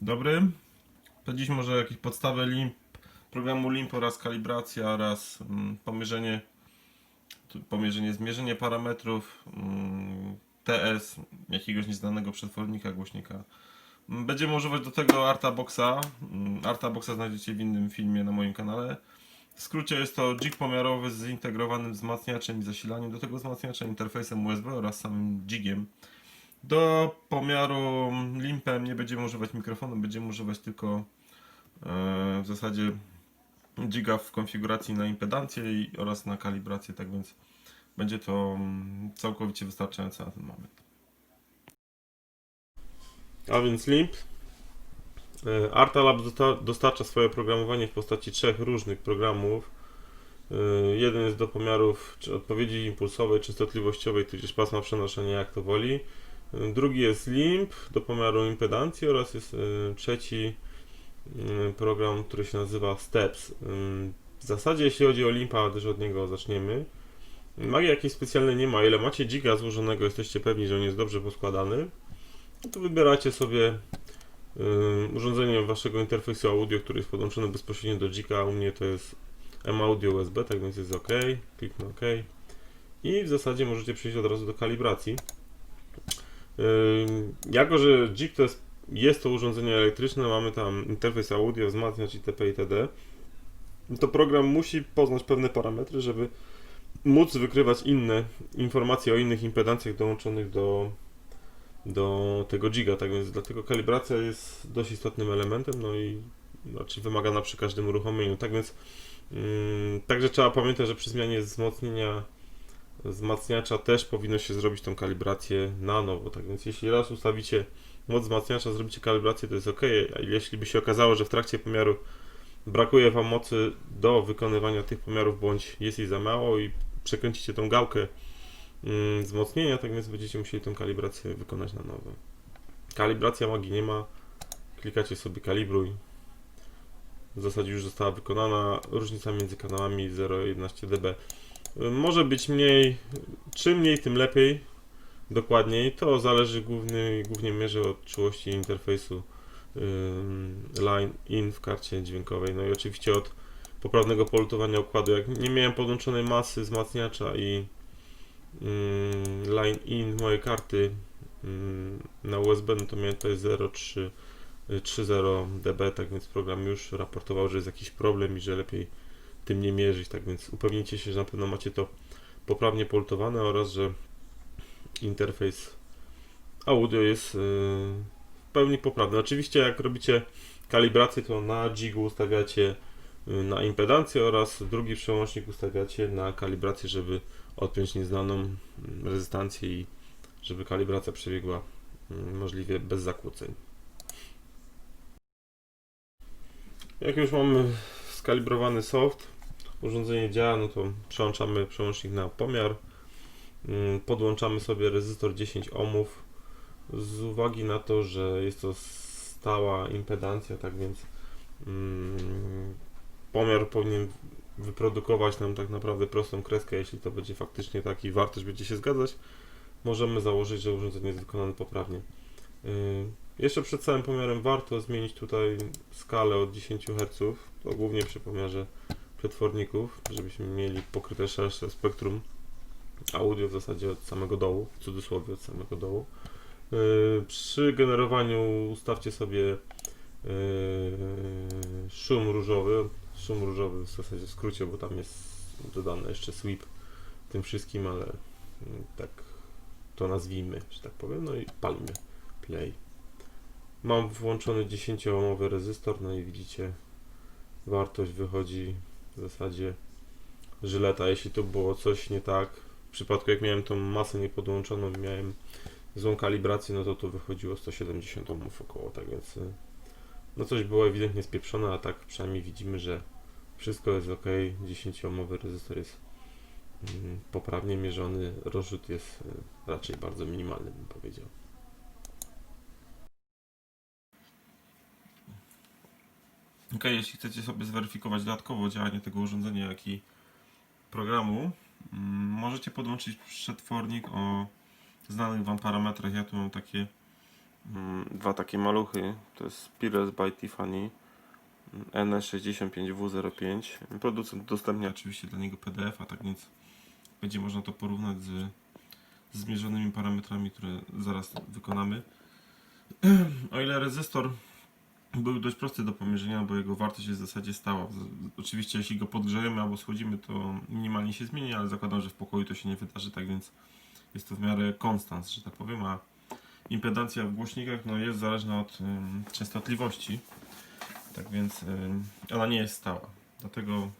dobry. To dziś może jakieś podstawy LIMP, programu LIMP oraz kalibracja oraz mm, pomierzenie, pomierzenie, zmierzenie parametrów mm, TS jakiegoś nieznanego przetwornika głośnika. Mm, Będziemy używać do tego Artaboxa. Mm, Artaboxa znajdziecie w innym filmie na moim kanale. W skrócie jest to jig pomiarowy z zintegrowanym wzmacniaczem i zasilaniem do tego wzmacniacza, interfejsem USB oraz samym jigiem. Do pomiaru limpem nie będziemy używać mikrofonu, będziemy używać tylko e, w zasadzie giga w konfiguracji na impedancję oraz na kalibrację, tak więc będzie to mm, całkowicie wystarczające na ten moment. A więc limp. E, Artalab dosta- dostarcza swoje oprogramowanie w postaci trzech różnych programów. E, Jeden jest do pomiarów czy odpowiedzi impulsowej, częstotliwościowej, tudzież pasma przenoszenia, jak to woli. Drugi jest LIMP do pomiaru impedancji oraz jest e, trzeci e, program, który się nazywa STEPS. E, W zasadzie jeśli chodzi o LIMPa, też od niego zaczniemy. Magii jakiejś specjalnej nie ma. Ile macie giga złożonego, jesteście pewni, że on jest dobrze poskładany, no to wybieracie sobie y, urządzenie waszego interfejsu audio, który jest podłączony bezpośrednio do giga. U mnie to jest M-Audio USB, tak więc jest OK. Kliknę OK. I w zasadzie możecie przejść od razu do kalibracji. Jako, że jig to jest, jest to urządzenie elektryczne, mamy tam interfejs audio, wzmacniacz itp. itd. To program musi poznać pewne parametry, żeby móc wykrywać inne informacje o innych impedancjach dołączonych do, do tego giga, tak więc dlatego kalibracja jest dość istotnym elementem, no i znaczy wymagana przy każdym uruchomieniu. Tak więc także trzeba pamiętać, że przy zmianie wzmocnienia wzmacniacza też powinno się zrobić tą kalibrację na nowo. Tak więc jeśli raz ustawicie moc wzmacniacza, zrobicie kalibrację, to jest ok, a jeśli by się okazało, że w trakcie pomiaru brakuje Wam mocy do wykonywania tych pomiarów, bądź jest jej za mało i przekręcicie tą gałkę mm, wzmocnienia, tak więc będziecie musieli tą kalibrację wykonać na nowo. Kalibracja magii nie ma. Klikacie sobie kalibruj. W zasadzie już została wykonana. Różnica między kanałami 0,11 dB. Może być mniej, czym mniej, tym lepiej. Dokładniej. To zależy główny, głównie mierze od czułości interfejsu line in w karcie dźwiękowej. No i oczywiście od poprawnego polutowania układu. Jak nie miałem podłączonej masy wzmacniacza i line in mojej karty na USB, no to miałem tutaj 0,3 3.0 dB, tak więc program już raportował, że jest jakiś problem i że lepiej tym nie mierzyć, tak więc upewnijcie się, że na pewno macie to poprawnie polutowane oraz, że interfejs audio jest yy, w pełni poprawny. Oczywiście jak robicie kalibrację, to na jigu ustawiacie y, na impedancję oraz drugi przełącznik ustawiacie na kalibrację, żeby odpiąć nieznaną mm, rezystancję i żeby kalibracja przebiegła mm, możliwie bez zakłóceń. Jak już mamy skalibrowany soft, urządzenie działa, no to przełączamy przełącznik na pomiar. Mm, Podłączamy sobie rezystor 10 ohmów z uwagi na to, że jest to stała impedancja, tak więc mm, pomiar powinien wyprodukować nam tak naprawdę prostą kreskę, jeśli to będzie faktycznie tak i wartość będzie się zgadzać, możemy założyć, że urządzenie jest wykonane poprawnie. Yy, Jeszcze przed całym pomiarem warto zmienić tutaj skalę od 10 Hz, to głównie przy pomiarze przetworników, żebyśmy mieli pokryte szersze spektrum audio w zasadzie od samego dołu, w cudzysłowie od samego dołu. Yy, Przy generowaniu ustawcie sobie yy, szum różowy. Szum różowy w zasadzie w skrócie, bo tam jest dodany jeszcze sweep tym wszystkim, ale mm, tak to nazwijmy, że tak powiem. No i palimy play. Mam włączony 10-ohmowy rezystor, no i widzicie wartość wychodzi w zasadzie żyleta. Jeśli to było coś nie tak, w przypadku jak miałem tą masę niepodłączoną miałem złą kalibrację, no to to wychodziło 170 ohmów około, tak więc y, no coś było ewidentnie spieprzone, a tak przynajmniej widzimy, że wszystko jest ok, 10 ohmowy rezystor jest mm, poprawnie mierzony, rozrzut jest y, raczej bardzo minimalny bym powiedział. Ok, jeśli chcecie sobie zweryfikować dodatkowo działanie tego urządzenia, jak i programu, mm, możecie podłączyć przetwornik o znanych Wam parametrach. Ja tu mam takie mm, dwa takie maluchy. To jest Pires by Tiffany NS65W05. Producent udostępnia oczywiście dla niego PDF, a tak więc będzie można to porównać z zmierzonymi parametrami, które zaraz wykonamy. O ile rezystor był dość prosty do pomierzenia, bo jego wartość jest w zasadzie stała. Oczywiście jeśli go podgrzejemy albo schłodzimy, to minimalnie się zmieni, ale zakładam, że w pokoju to się nie wydarzy, tak więc jest to w miarę konstans, że tak powiem, a impedancja w głośnikach no, jest zależna od częstotliwości, tak więc ym, ona nie jest stała. Dlatego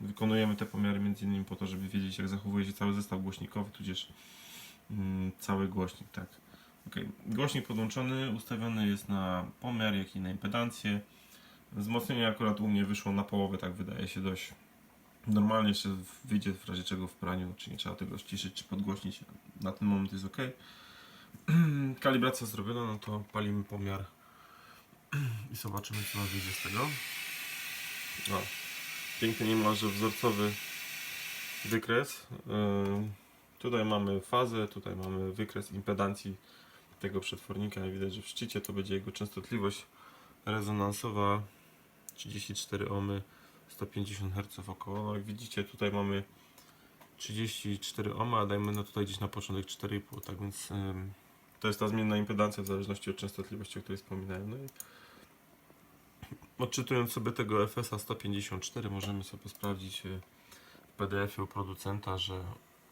wykonujemy te pomiary między innymi po to, żeby wiedzieć jak zachowuje się cały zestaw głośnikowy, tudzież ym, cały głośnik, tak. Okay. Głośnik podłączony, ustawiony jest na pomiar, jak i na impedancję. Wzmocnienie akurat u mnie wyszło na połowę, tak wydaje się dość normalnie, jeszcze wyjdzie w razie czego w praniu, czy nie trzeba tego ściszyć, czy podgłośnić. Na ten moment jest ok. Kalibracja zrobiona, no to palimy pomiar i zobaczymy co nam wyjdzie z tego. O, piękny niemalże wzorcowy wykres. Yy, tutaj mamy fazę, tutaj mamy wykres impedancji tego przetwornika. Widać, że w szczycie to będzie jego częstotliwość rezonansowa 34 ohmy 150 Hz około. No jak widzicie tutaj mamy 34 ohmy, a dajmy no tutaj gdzieś na początek 4,5, tak więc ym, to jest ta zmienna impedancja w zależności od częstotliwości, o której wspominałem. No i odczytując sobie tego FSA 154 możemy sobie sprawdzić y, w PDF-ie u producenta, że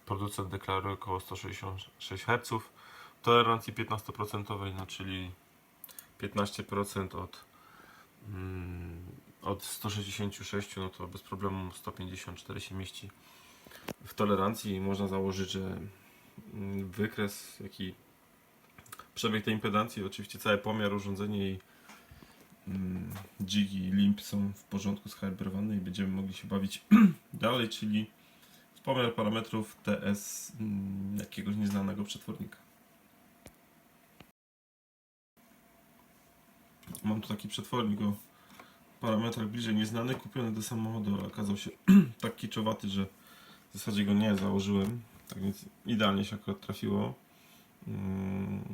producent deklaruje około 166 Hz tolerancji 15%, no czyli 15% od, mm, od 166, no to bez problemu 154 się mieści w tolerancji i można założyć, że mm, wykres, jak i przebieg tej impedancji, oczywiście cały pomiar, urządzenie i mm, jig i limp są w porządku zkalibrowane i będziemy mogli się bawić dalej, czyli pomiar parametrów TS mm, jakiegoś nieznanego przetwornika. Mam tu taki przetwornik o parametrach bliżej nieznany, kupiony do samochodu, ale okazał się tak kiczowaty, że w zasadzie go nie założyłem. Tak więc idealnie się akurat trafiło. Mm,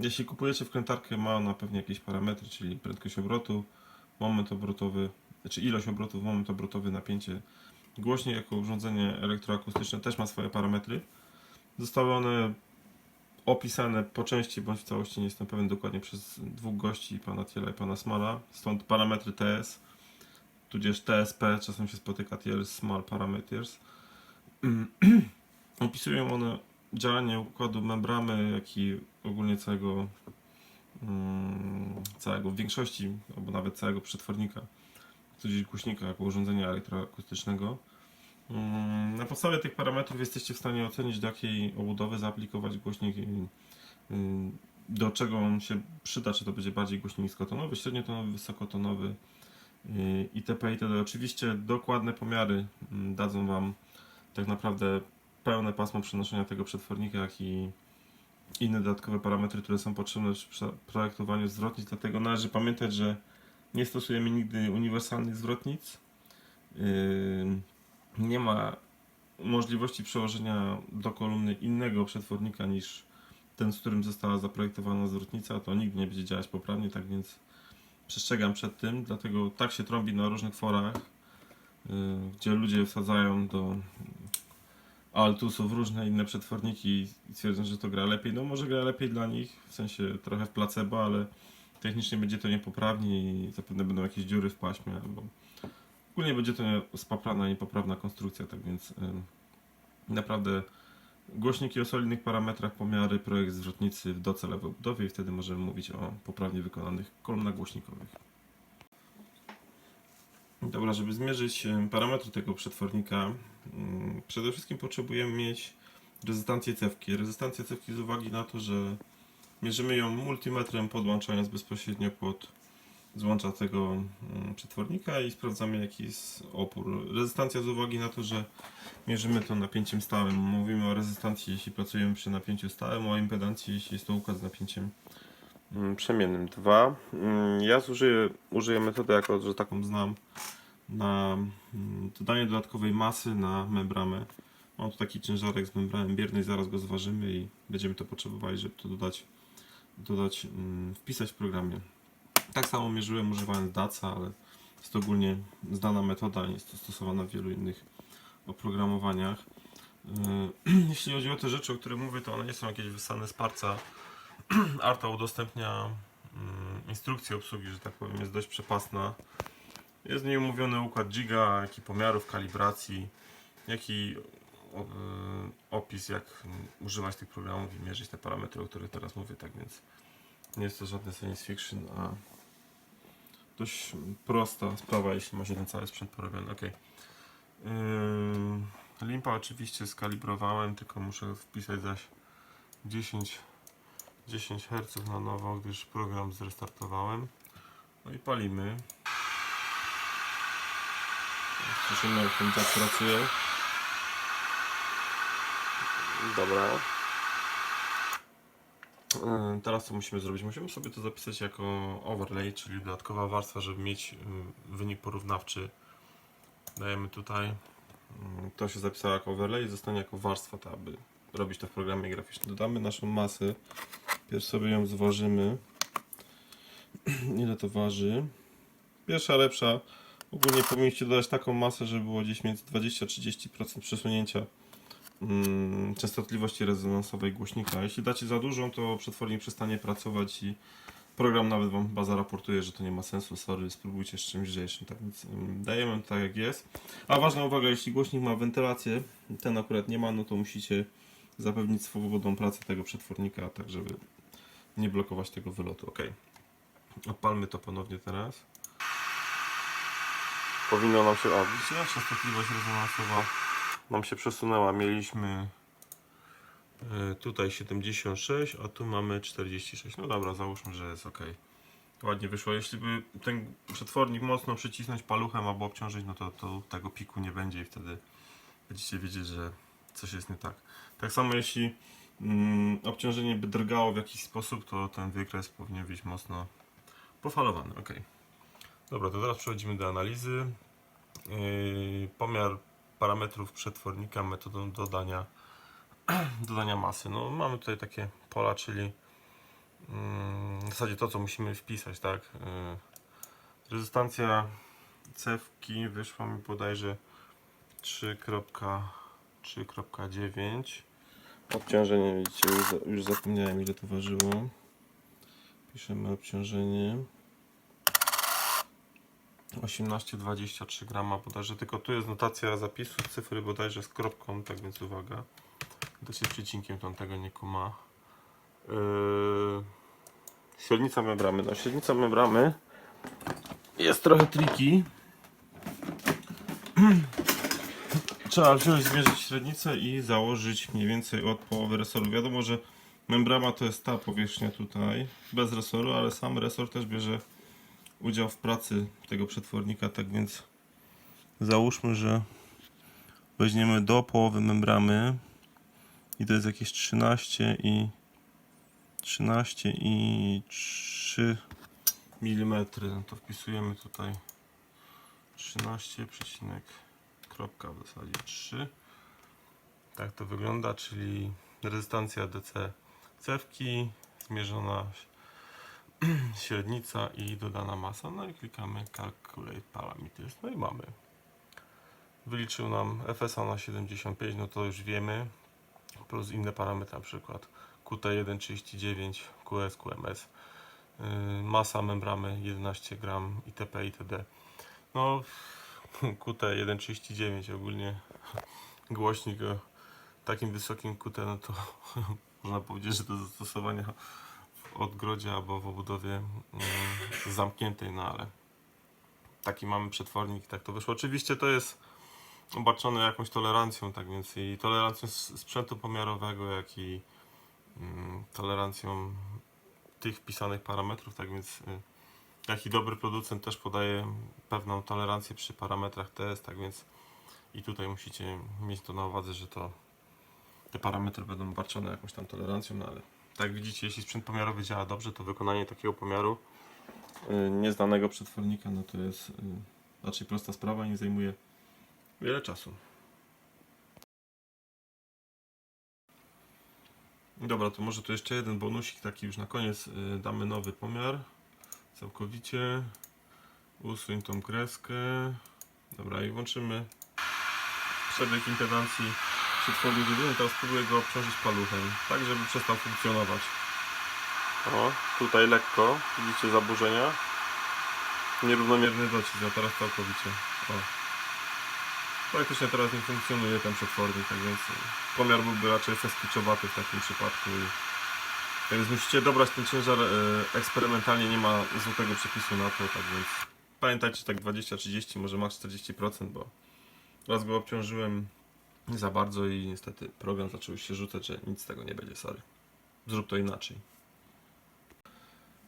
Jeśli kupujecie wkrętarkę, ma ona pewnie jakieś parametry, czyli prędkość obrotu, moment obrotowy, znaczy ilość obrotów, moment obrotowy, napięcie. Głośnik jako urządzenie elektroakustyczne też ma swoje parametry. Zostały one opisane po części bądź w całości, nie jestem pewien dokładnie, przez dwóch gości, pana Tiela i pana Smala. Stąd parametry TS, tudzież TSP, czasem się spotyka TL Small Parameters. Opisują one działanie układu membramy, jak i ogólnie całego, mm, całego w większości, albo nawet całego przetwornika, tudzież głośnika jako urządzenia elektroakustycznego. Mm, Na podstawie tych parametrów jesteście w stanie ocenić, do jakiej obudowy zaaplikować głośnik, y, do czego on się przyda, czy to będzie bardziej głośnik niskotonowy, średniotonowy, wysokotonowy y, itp. itd. Oczywiście dokładne pomiary mm, dadzą Wam tak naprawdę pełne pasmo przenoszenia tego przetwornika, jak i inne dodatkowe parametry, które są potrzebne przy projektowaniu zwrotnic, dlatego należy pamiętać, że nie stosujemy nigdy uniwersalnych zwrotnic. Nie ma możliwości przełożenia do kolumny innego przetwornika niż ten, z którym została zaprojektowana zwrotnica, to nigdy nie będzie działać poprawnie, tak więc przestrzegam przed tym, dlatego tak się trąbi na różnych forach, yy, gdzie ludzie wsadzają do altusów różne inne przetworniki i twierdzą, że to gra lepiej. No może gra lepiej dla nich, w sensie trochę w placebo, ale technicznie będzie to niepoprawnie i zapewne będą jakieś dziury w paśmie, albo ogólnie będzie to spaprana i niepoprawna konstrukcja, tak więc naprawdę głośniki o solidnych parametrach, pomiary, projekt zwrotnicy w docelowej budowie i wtedy możemy mówić o poprawnie wykonanych kolumnach głośnikowych. Dobra, żeby zmierzyć parametry tego przetwornika, przede wszystkim potrzebujemy mieć rezystancję cewki. Rezystancję cewki z uwagi na to, że mierzymy ją multimetrem podłączając bezpośrednio pod złącza tego mm, przetwornika i sprawdzamy jaki jest opór. Rezystancja z uwagi na to, że mierzymy to napięciem stałym. Mówimy o rezystancji jeśli pracujemy przy napięciu stałym, o impedancji jeśli jest to układ z napięciem mm, przemiennym. Dwa. Mm, Ja zużyję, użyję metody, jako że taką znam, na dodanie dodatkowej masy na membramę. Mam tu taki ciężarek z membramy biernej, zaraz go zważymy i będziemy to potrzebowali, żeby to dodać dodać, wpisać w programie. Tak samo mierzyłem używając DACA, ale jest ogólnie znana metoda, jest to stosowana w wielu innych oprogramowaniach. Yy, Jeśli chodzi o te rzeczy, o których mówię, to one nie są jakieś wysane z parca. Arta udostępnia mm, instrukcję obsługi, że tak powiem, jest dość przepasna. Jest w niej omówiony układ giga, jak i pomiarów, kalibracji, jak i o, y, opis, jak mm, używać tych programów i mierzyć te parametry, o których teraz mówię, tak więc nie jest to żadne science fiction, a dość prosta sprawa, jeśli ma się ten cały sprzęt porobiony. Okay. Yy, limpa oczywiście skalibrowałem, tylko muszę wpisać zaś 10, 10 Hz na nowo, gdyż program zrestartowałem. No i palimy. Słyszymy jak ten jack pracuje. Dobra. Yy, Teraz co musimy zrobić? Musimy sobie to zapisać jako overlay, czyli dodatkowa warstwa, żeby mieć yy, wynik porównawczy. Dajemy tutaj. Yy, To się zapisało jako overlay i zostanie jako warstwa, ta, aby robić to w programie graficznym. Dodamy naszą masę. Pierw sobie ją zważymy. Ile to waży? Pierwsza lepsza. Ogólnie powinniście dodać taką masę, żeby było gdzieś między 20-30% przesunięcia mm, częstotliwości rezonansowej głośnika. Jeśli dacie za dużą, to przetwornik przestanie pracować i program nawet Wam chyba zaraportuje, że to nie ma sensu, sorry, spróbujcie z czymś lżejszym. Tak więc ym, dajemy to tak jak jest. A ważna uwaga, jeśli głośnik ma wentylację, ten akurat nie ma, no to musicie zapewnić swobodną pracę tego przetwornika, tak żeby nie blokować tego wylotu. Ok. Odpalmy to ponownie teraz. Powinno nam się... O, widzicie? Częstotliwość rezonansowa nam się przesunęła. Mieliśmy y, tutaj 76, a tu mamy 46. No dobra, załóżmy, że jest ok. Ładnie wyszło. Jeśli by ten przetwornik mocno przycisnąć paluchem albo obciążyć, no to, to tego piku nie będzie i wtedy będziecie wiedzieć, że coś jest nie tak. Tak samo jeśli mm, obciążenie by drgało w jakiś sposób, to ten wykres powinien być mocno pofalowany. Ok. Dobra, to teraz przechodzimy do analizy. Yy, pomiar parametrów przetwornika metodą dodania, dodania masy. No, mamy tutaj takie pola, czyli mm, w zasadzie to, co musimy wpisać, tak? Yy, rezystancja cewki wyszła mi bodajże 3.3.9 Obciążenie, widzicie, już zapomniałem ile to ważyło. Piszemy obciążenie. 18,23 grama bodajże, tylko tu jest notacja zapisu, cyfry bodajże z kropką, tak więc uwaga. To się z przecinkiem, to on tego nie kuma. Yy... Średnica membramy. No średnica membramy jest trochę triki. Trzeba wziąć, zmierzyć średnicę i założyć mniej więcej od połowy resoru. Wiadomo, że membrama to jest ta powierzchnia tutaj, bez resoru, ale sam resor też bierze udział w pracy tego przetwornika, tak więc załóżmy, że weźmiemy do połowy membramy i to jest jakieś 13 i 13 i 3 mm. No to wpisujemy tutaj 13, przecinek, kropka w zasadzie 3. Tak to wygląda, czyli rezystancja DC cewki zmierzona średnica i dodana masa. No i klikamy Calculate Parameters. No i mamy. Wyliczył nam FSA na 75, no to już wiemy. Plus inne parametry, na przykład QT139, QS, QMS. Yy, masa membramy 11 gram itp. itd. No, QT139 ogólnie głośnik o takim wysokim QT, no to można powiedzieć, że do zastosowania odgrodzie albo w obudowie mm, zamkniętej, no ale taki mamy przetwornik, tak to wyszło. Oczywiście to jest obarczone jakąś tolerancją, tak więc i tolerancją sprzętu pomiarowego, jak i mm, tolerancją tych wpisanych parametrów, tak więc y, jaki dobry producent też podaje pewną tolerancję przy parametrach TS, tak więc i tutaj musicie mieć to na uwadze, że to te parametry będą obarczone jakąś tam tolerancją, no ale tak widzicie, jeśli sprzęt pomiarowy działa dobrze, to wykonanie takiego pomiaru y, nieznanego przetwornika, no to jest y, raczej prosta sprawa i nie zajmuje wiele czasu. Dobra, to może tu jeszcze jeden bonusik taki już na koniec. y, Damy nowy pomiar. Całkowicie. Usuń tą kreskę. Dobra, i włączymy przebieg impedancji przetwornik jedyny. Teraz spróbuję go obciążyć paluchem, tak żeby przestał funkcjonować. O, tutaj lekko, widzicie zaburzenia. Nierównomierny docisk, a teraz całkowicie. O. Praktycznie teraz nie funkcjonuje ten przetwornik, tak więc pomiar byłby raczej feskiczowaty w takim przypadku. Więc musicie dobrać ten ciężar e, eksperymentalnie, nie ma złotego przepisu na to, tak więc pamiętajcie tak 20-30, może max 40%, bo raz go obciążyłem za bardzo i niestety program zaczął się rzucać, że nic z tego nie będzie, sorry. Zrób to inaczej.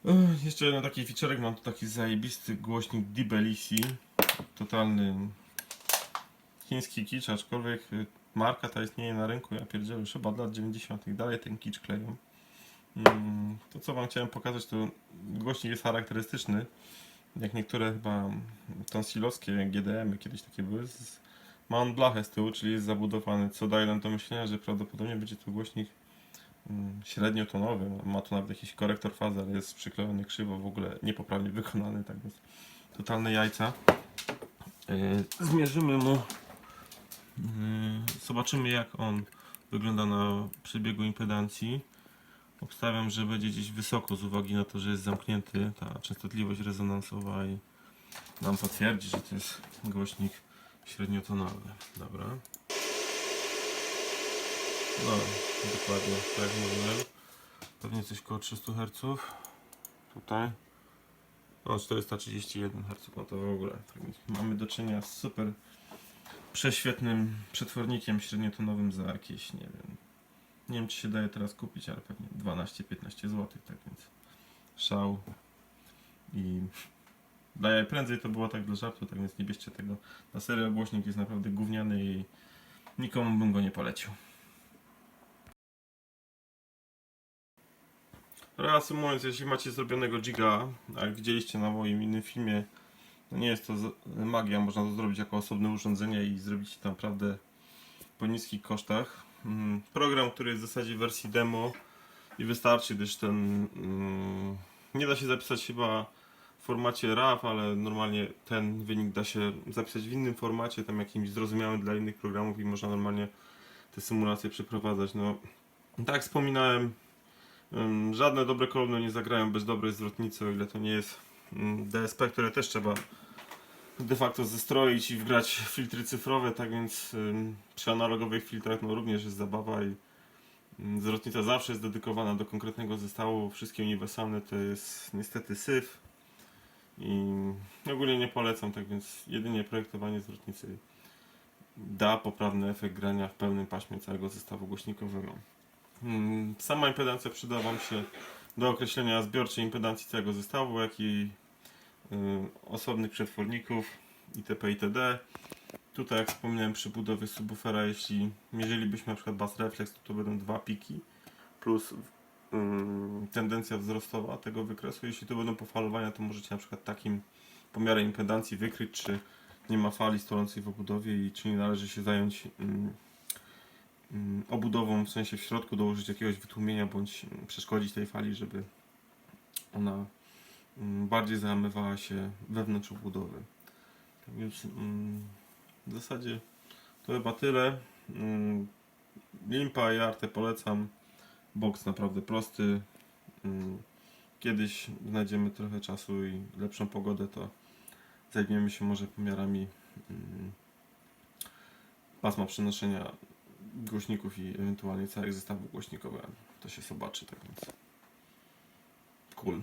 Ech, Jeszcze jeden taki featurek, mam tu taki zajebisty głośnik Dibelisi, totalny chiński kicz, aczkolwiek y, marka ta istnieje na rynku, ja pierdzielę już chyba od lat 90. dalej ten kicz kleją. Mm, To co wam chciałem pokazać to głośnik jest charakterystyczny, jak niektóre chyba tonsilowskie GDM -y kiedyś takie były. Z, ma on blachę z tyłu, czyli jest zabudowany, co daje nam do myślenia, że prawdopodobnie będzie to głośnik mm, średniotonowy. Ma tu nawet jakiś korektor fazy, ale jest przyklejony krzywo, w ogóle niepoprawnie wykonany, tak więc totalne jajca. Yy, Zmierzymy mu, yy, zobaczymy jak on wygląda na przebiegu impedancji. Obstawiam, że będzie gdzieś wysoko z uwagi na to, że jest zamknięty ta częstotliwość rezonansowa i nam potwierdzi, że to jest głośnik średniotonowy. Dobra. No, dokładnie, tak mówiłem. Pewnie coś koło 300 Hz. Tutaj. O, 431 Hz, no to w ogóle. Tak więc mamy do czynienia z super prześwietnym przetwornikiem średniotonowym za jakieś, nie wiem, nie wiem czy się daje teraz kupić, ale pewnie 12-15 zł, tak więc szał. I daje prędzej to było tak dla żartu, tak więc nie bierzcie tego na serio. Głośnik jest naprawdę gówniany i nikomu bym go nie polecił. Reasumując, jeśli macie zrobionego giga, jak widzieliście na moim innym filmie, nie jest to magia, można to zrobić jako osobne urządzenie i zrobić to naprawdę po niskich kosztach. Mm, Program, który jest w zasadzie w wersji demo i wystarczy, gdyż ten mm, nie da się zapisać chyba formacie RAW, ale normalnie ten wynik da się zapisać w innym formacie, tam jakimś zrozumiałym dla innych programów i można normalnie te symulacje przeprowadzać. No, tak wspominałem, żadne dobre kolumny nie zagrają bez dobrej zwrotnicy, o ile to nie jest mm, DSP, które też trzeba de facto zestroić i wgrać filtry cyfrowe, tak więc przy analogowych filtrach no, również jest zabawa i ym, zwrotnica zawsze jest dedykowana do konkretnego zestawu. Wszystkie uniwersalne to jest niestety syf i ogólnie nie polecam, tak więc jedynie projektowanie zwrotnicy da poprawny efekt grania w pełnym paśmie całego zestawu głośnikowego. Ym, Sama impedancja przyda Wam się do określenia zbiorczej impedancji całego zestawu, jak i y, osobnych przetworników itp. itd. Tutaj jak wspomniałem przy budowie subwoofera, jeśli mierzylibyśmy na przykład bass reflex, to, to będą dwa piki plus tendencja wzrostowa tego wykresu. Jeśli to będą pofalowania, to możecie na przykład takim pomiarem impedancji wykryć, czy nie ma fali stojącej w obudowie i czy nie należy się zająć obudową, w sensie w środku dołożyć jakiegoś wytłumienia bądź przeszkodzić tej fali, żeby ona bardziej załamywała się wewnątrz obudowy. Tak więc w zasadzie to chyba tyle. Limpa i Arte polecam. Box naprawdę prosty. Mm, Kiedyś znajdziemy trochę czasu i lepszą pogodę, to zajmiemy się może pomiarami mm, pasma przenoszenia głośników i ewentualnie całych zestawów głośnikowych. To się zobaczy, tak więc cool.